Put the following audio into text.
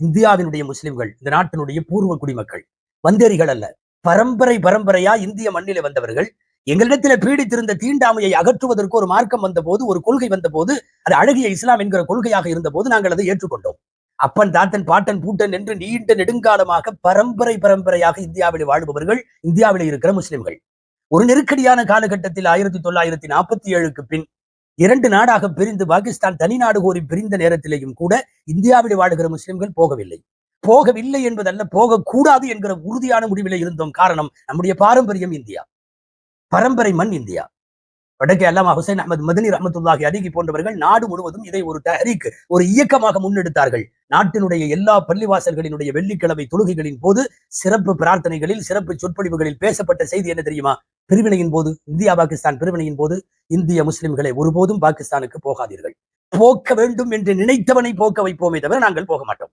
இந்தியாவினுடைய முஸ்லிம்கள் இந்த நாட்டினுடைய பூர்வ குடிமக்கள் வந்தேரிகள் அல்ல. பரம்பரை பரம்பரையா இந்திய மண்ணிலே வந்தவர்கள். எங்களிடத்தில பீடித்திருந்த தீண்டாமையை அகற்றுவதற்கு ஒரு மார்க்கம் வந்தபோது ஒரு கொள்கை வந்தபோது அது அழகிய இஸ்லாம் என்கிற கொள்கையாக இருந்தபோது நாங்கள் அதை ஏற்றுக்கொண்டோம். அப்பன் தாத்தன் பாட்டன் பூட்டன் என்று நீண்ட நெடுங்காலமாக பரம்பரை பரம்பரையாக இந்தியாவிலே வாழ்பவர்கள் இந்தியாவிலே இருக்கிற முஸ்லிம்கள். ஒரு நெருக்கடியான காலகட்டத்தில் ஆயிரத்தி தொள்ளாயிரத்தி நாற்பத்தி ஏழுக்கு பின் இரண்டு நாடாக பிரிந்து பாகிஸ்தான் தனி நாடு கோரி பிரிந்த நேரத்திலேயும் கூட இந்தியாவில் வாழுகிற முஸ்லிம்கள் போகவில்லை. போகவில்லை என்பதல்ல போகக்கூடாது என்கிற உறுதியான முடிவில் இருந்தோம். காரணம் நம்முடைய பாரம்பரியம் இந்தியா. பரம்பரை மண் இந்தியா. வடக்கே அல்லாமா ஹுசைன் அஹமது மதனி ரஹமத்துல்லாஹி அலிகி போன்றவர்கள் நாடு முழுவதும் இதை ஒரு தஹரீக் ஒரு இயக்கமாக முன்னெடுத்தார்கள். நாட்டினுடைய எல்லா பள்ளிவாசல்களினுடைய வெள்ளிக்கிழமை தொழுகைகளின் போது சிறப்பு பிரார்த்தனைகளில் சிறப்பு சொற்பொழிவுகளில் பேசப்பட்ட செய்தி என்ன தெரியுமா? பிரிவினையின் போது இந்தியா பாகிஸ்தான் பிரிவினையின் போது இந்திய முஸ்லிம்களை ஒருபோதும் பாகிஸ்தானுக்கு போகாதீர்கள். போக்க வேண்டும் என்று நினைத்தவனை போக்க வைப்போமே தவிர நாங்கள் போக மாட்டோம்.